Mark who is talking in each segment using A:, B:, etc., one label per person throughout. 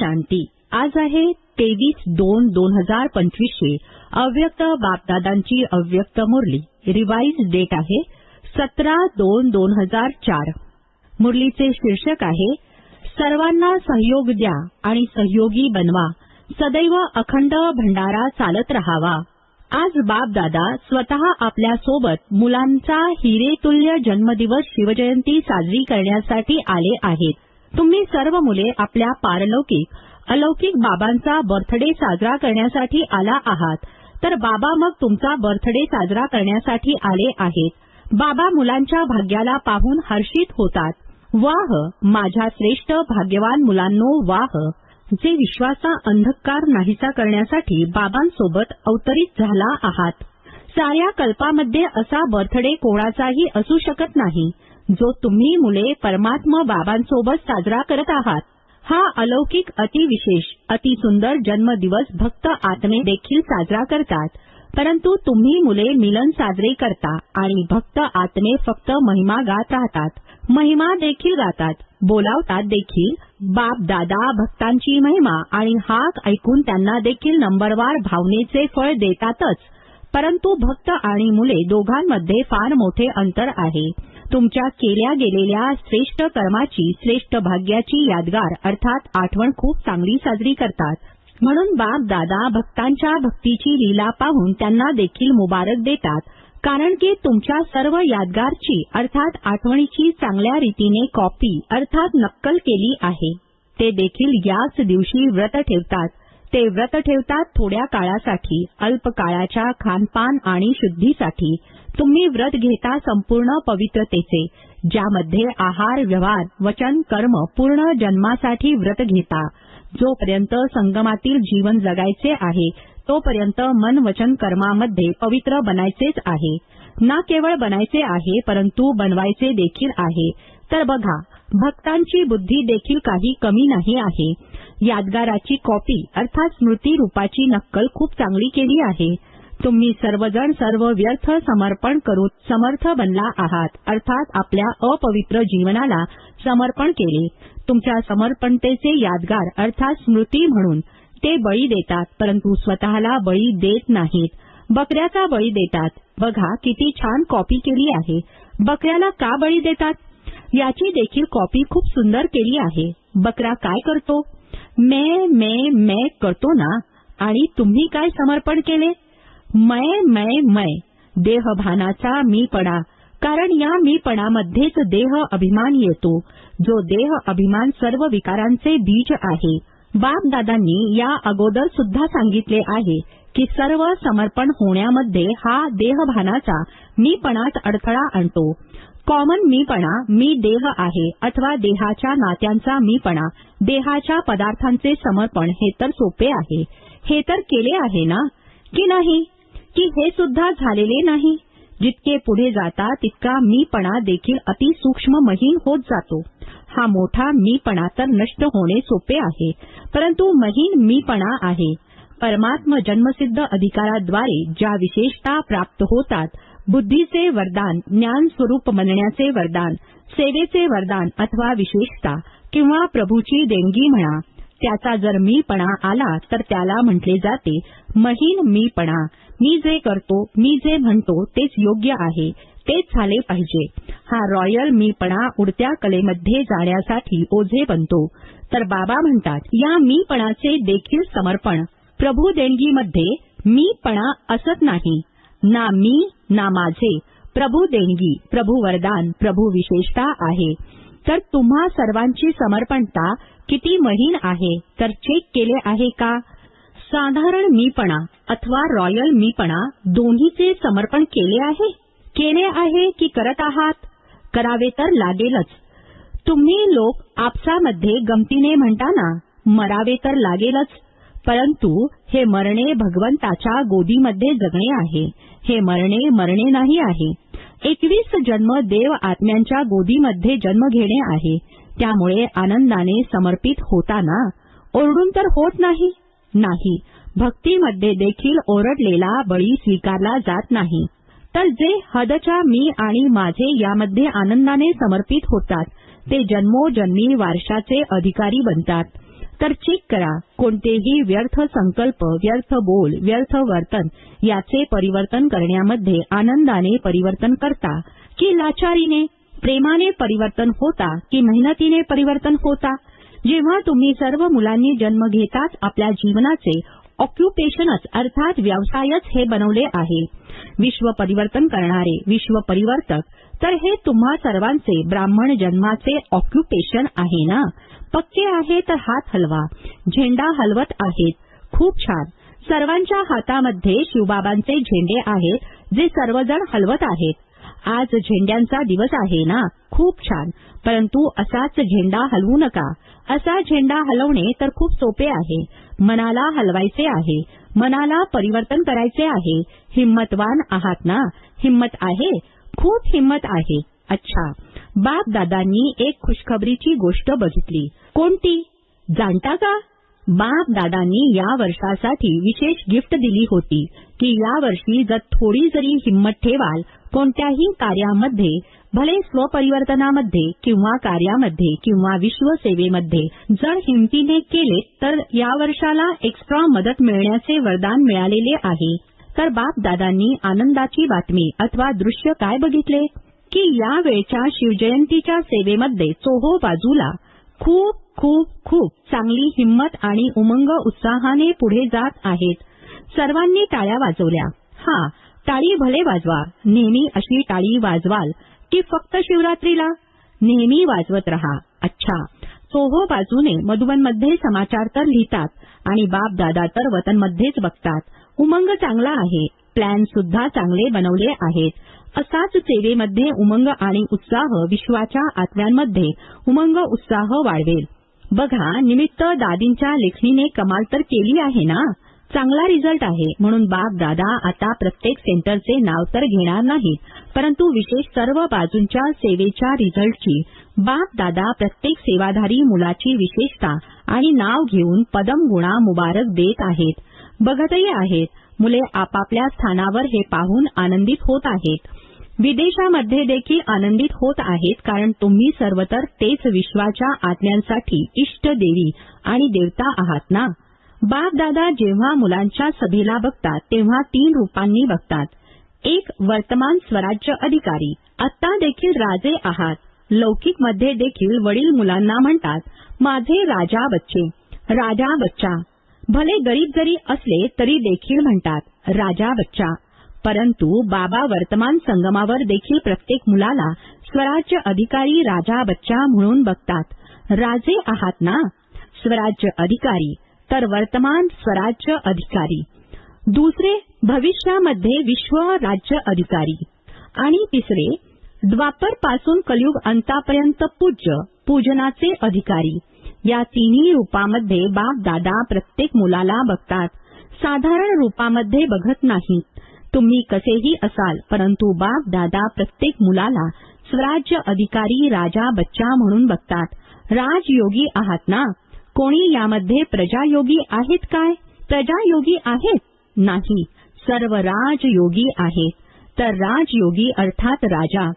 A: शांती. आज आहे तेवीस दोन दोन हजार पंचवीसशे अव्यक्त बापदादांची अव्यक्त मुरली. रिवाईज डेट आहे सतरा दोन दोन हजार चार. मुरलीचे शीर्षक आहे सर्वांना सहयोग द्या आणि सहयोगी बनवा. सदैव अखंड भंडारा चालत रहावा. आज बापदादा स्वतः आपल्यासोबत मुलांचा हिरेतुल्य जन्मदिवस शिवजयंती साजरी करण्यासाठी आले आहेत. तुम्ही सर्व मुले आपल्या पारलौकिक अलौकिक बाबांचा बर्थडे साजरा करण्यासाठी आला आहात. तर बाबा मग तुमचा बर्थडे साजरा करण्यासाठी आले आहेत. बाबा मुलांच्या भाग्याला पाहून हर्षित होतात. वाह माझ्या श्रेष्ठ भाग्यवान मुलांनो वाह. जे विश्वाचा अंधकार नाहीसा करण्यासाठी बाबांसोबत अवतरित झाला आहात. साऱ्या कल्पामध्ये असा बर्थडे कोणाचाही असू शकत नाही. जो तुम्ही मुले परमात्मा बाबांसोबत साजरा करत आहात. हा अलौकिक अतिविशेष अतिसुंदर जन्मदिवस भक्त आत्मे देखील साजरा करतात. परंतु तुम्ही मुले मिलन साजरे करता आणि भक्त आत्मे फक्त महिमा गात राहतात. महिमा देखील गातात. बोलावतात देखील. बाप दादा भक्तांची महिमा आणि हाक ऐकून त्यांना देखील नंबरवार भावनेचे फळ देतातच. परंतु भक्त आणि मुले दोघांमध्ये फार मोठे अंतर आहे. तुमच्या केल्या गेलेल्या श्रेष्ठ कर्माची श्रेष्ठ भाग्याची यादगार अर्थात आठवण खूप चांगली साजरी करतात. म्हणून बाप दादा भक्तांच्या भक्तीची लीला पाहून त्यांना देखील मुबारक देतात. कारण की तुमच्या सर्व यादगारची अर्थात आठवणीची चांगल्या रीतीने कॉपी अर्थात नक्कल केली आहे. ते देखील याच दिवशी व्रत ठेवतात. ते व्रत ठेवतात थोड्या काळासाठी अल्प काळाच्या खानपान आणि शुद्धीसाठी. तुम्ही व्रत घेता संपूर्ण पवित्रतेचे ज्यामध्ये आहार व्यवहार वचन कर्म पूर्ण जन्मासाठी व्रत घेता. जोपर्यंत संगमातील जीवन जगायचे आहे तोपर्यंत मन वचन कर्मामध्ये पवित्र बनायचेच आहे. ना केवळ बनायचे आहे परंतु बनवायचे देखील आहे. तर बघा भक्तांची बुद्धी देखील काही कमी नाही आहे. यादगाराची कॉपी अर्थात स्मृती रूपाची नक्कल खूप चांगली केली आहे. तुम्ही सर्वजण सर्व व्यर्थ समर्पण करून समर्थ बनला आहात. अर्थात आपल्या अपवित्र जीवनाला समर्पण केले. तुमच्या समर्पणतेचे यादगार अर्थात स्मृती म्हणून ते बळी देतात परंतु स्वतःला बळी देत नाहीत. बकऱ्याचा बळी देतात. बघा किती छान कॉपी केली आहे. बकऱ्याला का बळी देतात? याची देखील कॉपी खूप सुंदर केली आहे. बकरा काय करतो? मे मे मे करतो ना? आणि तुम्ही काय समर्पण केले? मय मय मय. देहभानाचा मीपणा. कारण या मीपणामध्येच देह अभिमान येतो. जो देह अभिमान सर्व विकारांचे बीज आहे. बापदादांनी या अगोदर सुद्धा सांगितले आहे की सर्व समर्पण होण्यामध्ये हा देहभानाचा मीपणाच अडथळा आणतो. कॉमन मीपणा मी देह आहे अथवा देहाच्या नात्यांचा मीपणा देहाच्या पदार्थांचे समर्पण हे तर सोपे आहे. हे तर केले आहे ना? की नाही? की हे सुद्धा झालेले नाही. जितके पुढे जाता तितका मीपणा देखील अतिसूक्ष्म महीन होत जातो. हा मोठा मीपणा तर नष्ट होणे सोपे आहे परंतु महीन मीपणा आहे. परमात्म जन्मसिद्ध अधिकाराद्वारे ज्या विशेषता प्राप्त होतात बुद्धीचे वरदान ज्ञान स्वरूप म्हणण्याचे वरदान सेवेचे वरदान अथवा विशेषता किंवा प्रभूची देणगी म्हणा त्याचा जर मीपणा आला तर त्याला म्हटले जाते महीन मीपणा. मी जे करतो मी जे म्हणतो तेच योग्य आहे. तेच झाले पाहिजे. हा रॉयल मीपणा उडत्या कलेमध्ये जाण्यासाठी ओझे बनतो. तर बाबा म्हणतात या मीपणाचे देखील समर्पण. प्रभू देणगीमध्ये मीपणा असत नाही. ना मी ना माझे. प्रभू देणगी प्रभू वरदान प्रभू विशेषता आहे. तर तुम्हा सर्वांची समर्पणता किती महीन आहे? तर चेक केले आहे का? साधारण मीपणा अथवा रॉयल मीपणा दोन्हीचे समर्पण केले आहे? केले आहे की करत आहात? करावे तर लागेलच. तुम्ही लोक आपसामध्ये गमतीने म्हणता ना मरावे तर लागेलच. परंतु हे मरणे भगवंताच्या गोदीमध्ये जगणे आहे. हे मरणे मरणे नाही आहे. एकवीस जन्म देव आत्म्यांच्या गोदीमध्ये जन्म घेणे आहे. त्यामुळे आनंदाने समर्पित होताना ओरडून तर होत नाही? नाही. भक्तीमध्ये देखील ओरडलेला बळी स्वीकारला जात नाही. तर जे हदच्या मी आणि माझे यामध्ये आनंदाने समर्पित होतात ते जन्मोजन्मी वारशाचे अधिकारी बनतात. तर चेक करा. कोणतेही व्यर्थ संकल्प व्यर्थ बोल व्यर्थ वर्तन याचे परिवर्तन करण्यामध्ये आनंदाने परिवर्तन करता की लाचारीने प्रेमाने परिवर्तन होता की मेहनतीने परिवर्तन होता? जेव्हा तुम्ही सर्व मुलांनी जन्म घेताच आपल्या जीवनाचे ऑक्युपेशनच अर्थात व्यवसायच हे बनवले आहे. विश्व परिवर्तन करणारे विश्व परिवर्तक तर हे तुम्हा सर्वांचे ब्राह्मण जन्माचे ऑक्युपेशन आहे ना? पक्के आहे तर हात हलवा. झेंडा हलवत आहेत. खूप छान. सर्वांच्या हातामध्ये शिवबाबांचे झेंडे आहेत जे सर्वजण हलवत आहेत. आज झेंड्यांचा दिवस आहे ना? खूप छान. परंतु असाच झेंडा हलवू नका. असा झेंडा हलवणे तर खूप सोपे आहे. मनाला हलवायचे आहे. मनाला परिवर्तन करायचे आहे. हिम्मतवान आहात ना? हिम्मत आहे? खूप हिम्मत आहे. अच्छा. बाप दादांनी एक खुशखबरीची गोष्ट बघितली. कोणती? जाणता का? बाप दादांनी या वर्षासाठी विशेष गिफ्ट दिली होती. की या वर्षी जर थोडी जरी हिंमत ठेवाल कोणत्याही कार्यामध्ये भले स्वपरिवर्तनामध्ये किंवा कार्यामध्ये किंवा विश्वसेवेमध्ये जर हिमतीने केले तर या वर्षाला एक्स्ट्रा मदत मिळण्याचे वरदान मिळालेले आहे. तर बाप दादांनी आनंदाची बातमी अथवा दृश्य काय बघितले? की या वेळच्या शिवजयंतीच्या सेवेमध्ये चोहो बाजूला खूप खूप खूप चांगली हिंमत आणि उमंग उत्साहाने पुढे जात आहेत. सर्वांनी टाळ्या वाजवल्या. हा टाळी भले वाजवा. नेहमी अशी टाळी वाजवाल की फक्त शिवरात्रीला? नेहमी वाजवत रहा. अच्छा. सोहो बाजूने मधुबनमध्ये समाचार तर लिहितात आणि बाप दादा तर वतनमध्येच बघतात. उमंग चांगला आहे. प्लॅन सुद्धा चांगले बनवले आहेत. असाच सेवेमध्ये उमंग आणि उत्साह विश्वाच्या आत्म्यांमध्ये उमंग उत्साह वाढवेल. बघा निमित्त दादींच्या लेखणीने कमाल तर केली आहे ना? चांगला रिझल्ट आहे. म्हणून बाप दादा आता प्रत्येक सेंटरचे नाव तर घेणार नाहीत. परंतु विशेष सर्व बाजूंच्या सेवेच्या रिझल्टची बाप दादा प्रत्येक सेवाधारी मुलाची विशेषता आणि नाव घेऊन पदम गुणा मुबारक देत आहेत. बघतही आहेत. मुले आपापल्या स्थानावर हे पाहून आनंदित होत आहेत. विदेशामध्ये देखील आनंदित होत आहेत कारण तुम्ही सर्व तर तेच विश्वाच्या आत्म्यांसाठी इष्ट देवी आणि देवता आहात ना? बाप दादा जेव्हा मुलांच्या सभेला बघतात तेव्हा तीन रूपांनी बघतात. एक वर्तमान स्वराज्य अधिकारी. आत्ता देखील राजे आहात. लौकिकमध्ये देखील वडील मुलांना म्हणतात माझे राजा बच्चे राजा बच्चा भले गरीब जरी असले तरी देखील म्हणतात राजा बच्चा. परंतु बाबा वर्तमान संगमावर देखील प्रत्येक मुलाला स्वराज्य अधिकारी राजा बच्चा म्हणून बघतात. राजे आहात ना? स्वराज्य अधिकारी तर वर्तमान स्वराज्य अधिकारी. दुसरे भविष्यामध्ये विश्व राज्य अधिकारी. आणि तिसरे द्वापरपासून कलयुग अंतापर्यंत पूज्य पूजनाचे अधिकारी. या तिन्ही रूपामध्ये बाप दादा प्रत्येक मुलाला बघतात. साधारण रूपामध्ये बघत नाहीत. तुम्ही कसेही असाल परंतु बाप दादा प्रत्येक मुलाला स्वराज्य अधिकारी राजा बच्चा म्हणून बघतात. राजयोगी आहात ना? कोणी यामध्ये प्रजायोगी आहेत काय? प्रजायोगी आहेत? नाही. सर्व राजयोगी आहेत. तर राजयोगी अर्थात राजा.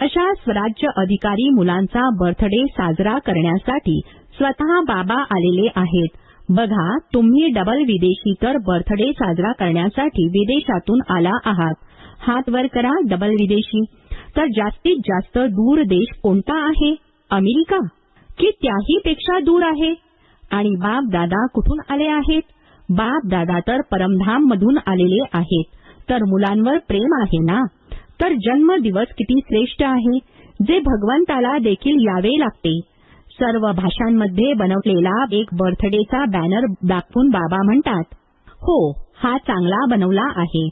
A: अशा स्वराज्य अधिकारी मुलांचा बर्थडे साजरा करण्यासाठी स्वतः बाबा आलेले आहेत. बघा तुम्ही डबल विदेशी तर बर्थडे साजरा करण्यासाठी विदेशातून आला आहात. हात वर करा डबल विदेशी. तर जास्तीत जास्त दूर देश कोणता आहे? अमेरिका? की त्याही पेक्षा दूर आहे? आणि बाप दादा कुठून आले आहेत? बाप दादा तर परमधाम मधून आलेले आहेत. तर मुलांवर प्रेम आहे ना? तर जन्म दिवस किती श्रेष्ठ आहे. जे भगवंताला देखील यावे लागते. सर्व भाषांमध्ये बनवलेला एक बर्थडेचा बॅनर दाखवून बाबा म्हणतात हो हा चांगला बनवला आहे.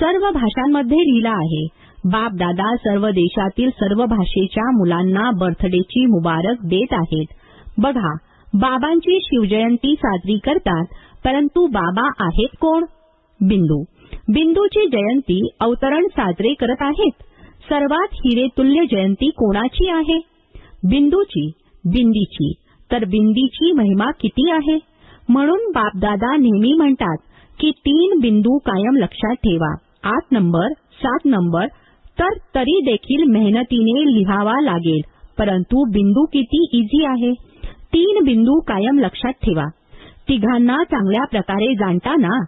A: सर्व भाषांमध्ये लिहिला आहे. बाप दादा सर्व देशातील सर्व भाषेच्या मुलांना बर्थडेची मुबारक देत आहेत. बघा बाबांची शिवजयंती साजरी करतात परंतु बाबा आहेत कोण? बिंदू. बिंदूची जयंती अवतरण साजरे करत आहेत. सर्वात हिरेतुल्य जयंती कोणाची आहे? बिंदूची. बिंदीची. तर बिंदीची महिमा किती आहे? म्हणून बापदादा नेहमी म्हणतात की तीन बिंदू कायम लक्षात ठेवा. आठ नंबर सात नंबर तर तरी देखील मेहनतीने लिहावा लागेल. परंतु बिंदू किती इझी आहे? तीन बिंदू कायम लक्षात ठेवा. तिघांना चांगल्या प्रकारे जाणताना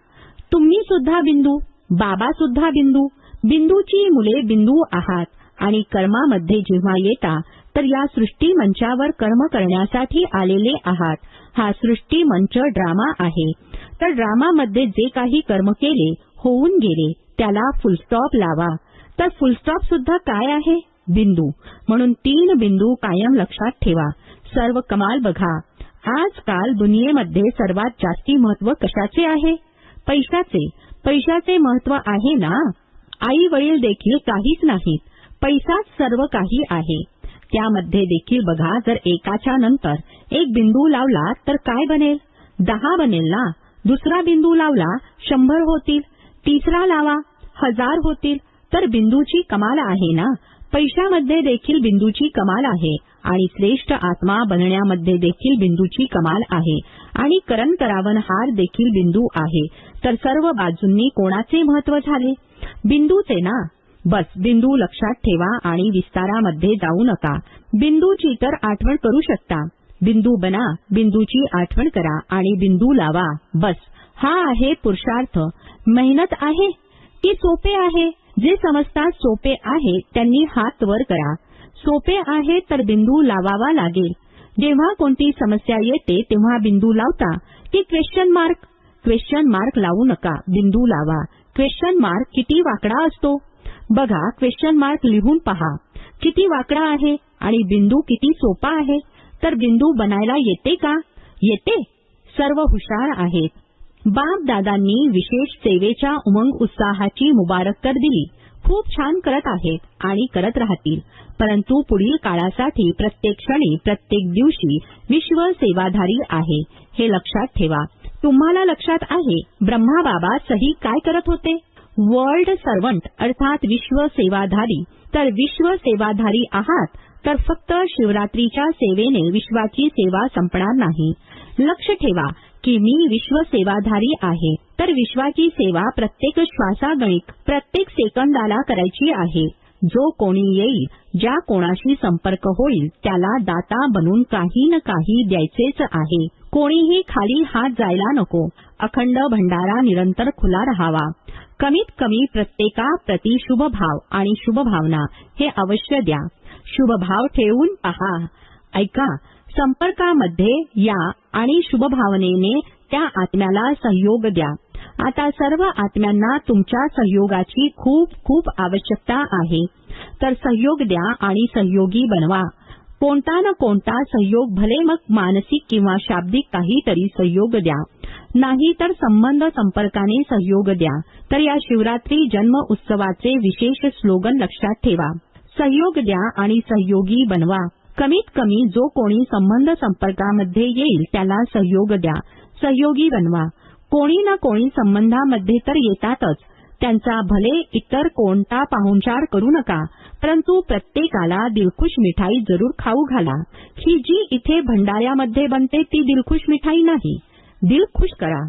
A: तुम्ही सुद्धा बिंदू बाबा सुद्धा बिंदू बिंदूची मुले बिंदू आहात आणि कर्मामध्ये जेव्हा येता तर या सृष्टी मंचावर कर्म करण्यासाठी आलेले आहात. हा सृष्टी मंच ड्रामा आहे. तर ड्रामामध्ये जे काही कर्म केले होऊन गेले त्याला फुलस्टॉप लावा. तर फुलस्टॉप सुद्धा काय आहे? बिंदू. म्हणून तीन बिंदू कायम लक्षात ठेवा. सर्व कमाल बघा. आजकाल दुनियेमध्ये सर्वात जास्ती महत्त्व कशाचे आहे? पैशाचे. पैशाचे महत्त्व आहे ना? आई वडील देखील काहीच नाहीत. पैसाच सर्व काही आहे. त्यामध्ये देखील बघा जर एकाच्या नंतर एक बिंदू लावला तर काय बनेल? दहा बनेल ना? दुसरा बिंदू लावला शंभर होतील. तिसरा लावा हजार होतील. तर बिंदूची कमाल आहे ना? पैशामध्ये देखील बिंदूची कमाल आहे आणि श्रेष्ठ आत्मा बनण्यामध्ये देखील बिंदूची कमाल आहे आणि करण करावन हार देखील बिंदू आहे. तर सर्व बाजूंनी कोणाचे महत्त्व झाले? बिंदूचे ना? बस बिंदू लक्षात ठेवा आणि विस्तारामध्ये जाऊ नका. बिंदूची तर आठवण करू शकता. बिंदू बना बिंदूची आठवण करा आणि बिंदू लावा. बस. हा आहे पुरुषार्थ. मेहनत आहे? की सोपे आहे? जे समजतात सोपे आहे त्यांनी हात वर करा. सोपे आहे तर बिंदू लावावा लागेल. जेव्हा कोणती समस्या येते तेव्हा बिंदू लावता. की क्वेश्चन मार्क क्वेश्चन मार्क लावू नका. बिंदू लावा. क्वेश्चन मार्क किती वाकडा असतो? बघा क्वेश्चन मार्क लिहून पहा. किती वाकडा आहे आणि बिंदू किती सोपा आहे? तर बिंदू बनायला येते का? येते. सर्व हुशार आहेत. बाप दादांनी विशेष सेवेच्या उमंग उत्साहाची मुबारक तर दिली. खूप छान करत आहेत आणि करत राहतील. परंतु पुढील काळासाठी प्रत्येक क्षणी प्रत्येक दिवशी विश्व सेवाधारी आहे. हे लक्षात ठेवा. तुम्हाला लक्षात आहे ब्रह्मा बाबा सही काय करत होते? वर्ल्ड सर्वंट अर्थात विश्व सेवाधारी. तर विश्व सेवाधारी आहात तर फक्त शिवरात्रीच्या सेवेने विश्वाची सेवा संपणार नाही. लक्ष ठेवा की मी विश्व सेवाधारी आहे तर विश्वाची सेवा प्रत्येक श्वासागणिक प्रत्येक सेकंदाला करायची आहे. जो कोणी येईल ज्या कोणाशी संपर्क होईल त्याला दाता बनून काही न काही द्यायचेच आहे. कोणीही खाली हात जायला नको. अखंड भंडारा निरंतर खुला राहावा. कमीत कमी प्रत्येका प्रति शुभभाव आणि शुभभावना हे अवश्य द्या. शुभभाव ठेवून पहा. ऐका संपर्कामध्ये या आणि शुभभावनेने त्या आत्म्याला सहयोग द्या. आता सर्व आत्म्यांना तुमच्या सहयोगाची खूप खूप आवश्यकता आहे. तर सहयोग द्या आणि सहयोगी बनवा. कोणता ना कोणता सहयोग भले मग मानसिक किंवा शाब्दिक काहीतरी सहयोग द्या. नाही तर संबंध संपर्काने सहयोग द्या. तर या शिवरात्री जन्म उत्सवाचे विशेष स्लोगन लक्षात ठेवा. सहयोग द्या आणि सहयोगी बनवा. कमीत कमी जो कोणी संबंध संपर्कामध्ये येईल त्याला सहयोग द्या. सहयोगी बनवा. कोणी ना कोणी संबंधामध्ये तर येतातच. त्यांचा भले इतर कोणता पाहुणचार करू नका परंतु प्रत्येकाला दिलखुश मिठाई जरूर खाऊ घाला. ही जी इथे भंडाऱ्यामध्ये बनते ती दिलखुश मिठाई नाही. दिलखुश करा.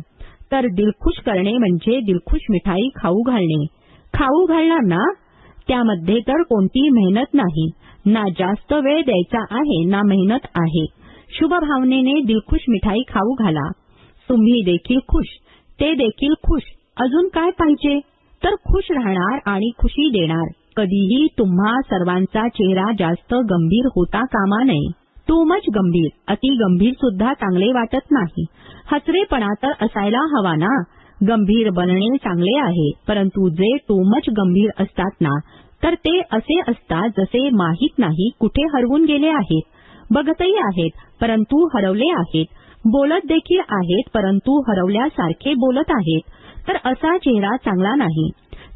A: तर दिलखुश करणे म्हणजे दिलखुश मिठाई खाऊ घालणे. खाऊ घालणार ना? त्यामध्ये तर कोणती मेहनत नाही. ना जास्त वेळ द्यायचा आहे ना मेहनत आहे. शुभ भावनेने दिलखुश मिठाई खाऊ घाला. तुम्ही देखील खुश. ते देखील खुश. अजून काय पाहिजे? तर खुश राहणार आणि खुशी देणार. कधीही तुम्हा सर्वांचा चेहरा जास्त गंभीर होता कामा नये. टू मच गंभीर अति गंभीर सुद्धा चांगले वाटत नाही. हसरेपणा तर असायला हवा ना. गंभीर बनणे चांगले आहे परंतु जे टू मच गंभीर असतात ना तर ते असे असतात जसे माहीत नाही कुठे हरवून गेले आहेत. बघतही आहेत परंतु हरवले आहेत. बोलत देखील आहेत परंतु हरवल्यासारखे बोलत आहेत. तर असा चेहरा चांगला नाही.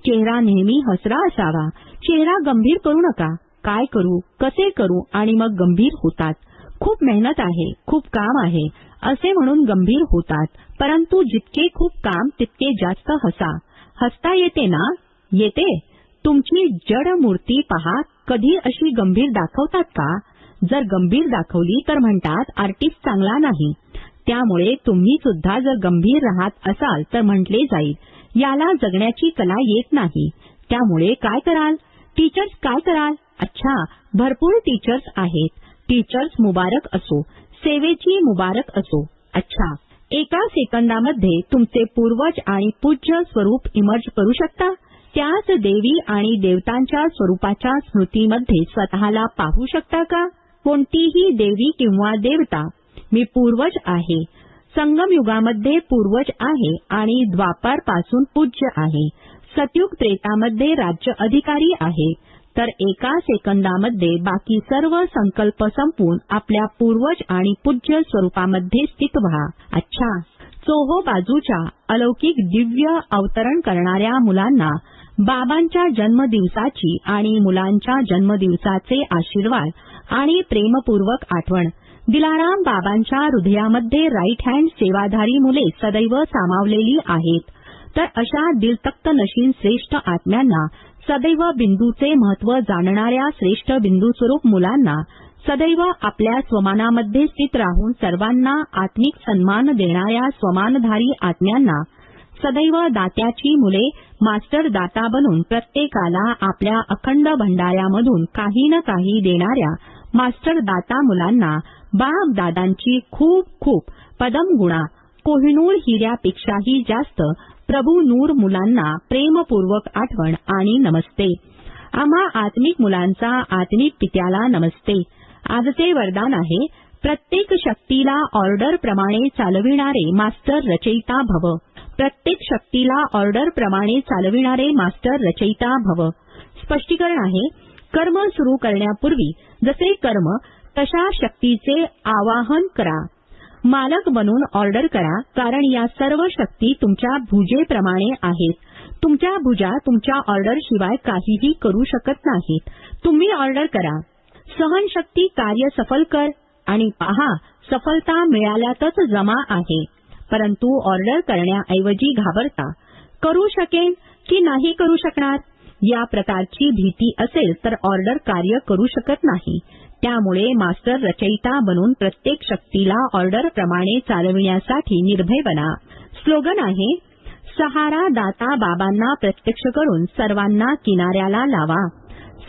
A: चेहरा नेहमी हसरा असावा. चेहरा गंभीर करू नका. काय करू कसे करू आणि मग गंभीर होतात. खूप मेहनत आहे खूप काम आहे असे म्हणून गंभीर होतात. परंतु जितके खूप काम तितके जास्त हसा. हसता येते ना? येते. तुमची जड मूर्ती पहा कधी अशी गंभीर दाखवतात का? जर गंभीर दाखवली तर म्हणतात आर्टिस्ट चांगला नाही. त्यामुळे तुम्ही सुद्धा जर गंभीर राहत असाल तर म्हटले जाईल याला जगण्याची कला येत नाही. त्यामुळे काय कराल? टीचर्स काय कराल? अच्छा भरपूर टीचर्स आहेत. टीचर्स मुबारक असो सेवेची मुबारक असो. अच्छा एका सेकंदामध्ये तुमचे पूर्वज आणि पूज्य स्वरूप इमर्ज करू शकता? त्याच देवी आणि देवतांच्या स्वरूपाच्या स्मृतीमध्ये स्वतःला पाहू शकता का? कोणतीही देवी किंवा देवता मी पूर्वज आहे. संगमयुगामध्ये पूर्वज आहे आणि द्वापारपासून पूज्य आहे. सतयुग त्रेतामध्ये राज्य अधिकारी आहे. तर एका सेकंदामध्ये बाकी सर्व संकल्प संपून आपल्या पूर्वज आणि पूज्य स्वरूपामध्ये स्थित व्हा. अच्छा. चोहो बाजूच्या अलौकिक दिव्य अवतरण करणाऱ्या मुलांना बाबांच्या जन्मदिवसाची आणि मुलांच्या जन्मदिवसाचे आशीर्वाद आणि प्रेमपूर्वक आठवण. दिलाराम बाबांच्या हृदयामध्ये राईट हँड सेवाधारी मुले सदैव सामावलेली आहेत. तर अशा दिलतक्त नशीन श्रेष्ठ आत्म्यांना सदैव बिंदूचे महत्त्व जाणणाऱ्या श्रेष्ठ बिंदूस्वरूप मुलांना सदैव आपल्या स्वमानामध्ये स्थित राहून सर्वांना आत्मिक सन्मान देणाऱ्या स्वमानधारी आत्म्यांना सदैव दात्याची मुले मास्टर दाता बनून प्रत्येकाला आपल्या अखंड भंडाऱ्यामधून काही न काही देणाऱ्या मास्टर दाता मुलांना बाप दादांची खूप खूप पदमगुणा. कोहिनूर हिऱ्यापेक्षाही जास्त प्रभू नूर मुलांना प्रेमपूर्वक आठवण आणि नमस्ते. आम्हा आत्मिक मुलांचा आत्मिक पित्याला नमस्ते. आजचे वरदान आहे प्रत्येक शक्तीला ऑर्डर प्रमाणे चालविणारे मास्टर रचयिता भव. प्रत्येक शक्तीला ऑर्डर प्रमाणे चालविणारे मास्टर रचयिता भव. स्पष्टीकरण आहे कर्म सुरू करण्यापूर्वी जसे कर्म तशा शक्तीचे आवाहन करा. मालक बनून ऑर्डर करा कारण या सर्व शक्ती तुमच्या भुजेप्रमाणे आहेत. तुमच्या भुजा तुमच्या ऑर्डरशिवाय काहीही करू शकत नाहीत. तुम्ही ऑर्डर करा. सहनशक्ती कार्य सफल कर आणि पहा सफलता मिळाल्यातच जमा आहे. परंतु ऑर्डर करण्याऐवजी घाबरता. करू शकेन की नाही करू शकणार? या प्रकारची भीती असेल तर ऑर्डर कार्य करू शकत नाही. त्यामुळे मास्टर रचयिता बनून प्रत्येक शक्तीला ऑर्डरप्रमाणे चालविण्यासाठी निर्भय बना. स्लोगन आहे सहारा दाता बाबांना प्रत्यक्ष करून सर्वांना किनाऱ्याला लावा.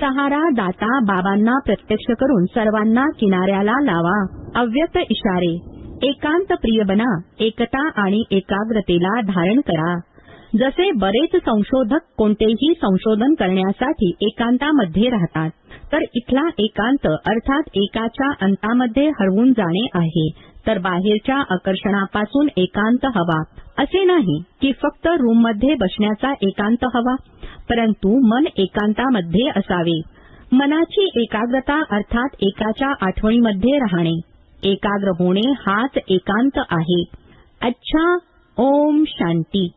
A: सहारा दाता बाबांना प्रत्यक्ष करून सर्वांना किनाऱ्याला लावा. अव्यक्त इशारे एकांत प्रिय बना एकता आणि एकाग्रतेला धारण करा. जसे बरेच संशोधक कोणतेही संशोधन करण्यासाठी एकांतामध्ये राहतात तर इथला एकांत अर्थात एकाच्या अंतामध्ये हरवून जाणे आहे. तर बाहेरच्या आकर्षणापासून एकांत हवा. असे नाही की फक्त रूममध्ये बसण्याचा एकांत हवा परंतु मन एकांतामध्ये असावे. मनाची एकाग्रता अर्थात एकाच्या आठवणीमध्ये राहणे. एकाग्र होणे हाच एकांत आहे. अच्छा ओम शांती.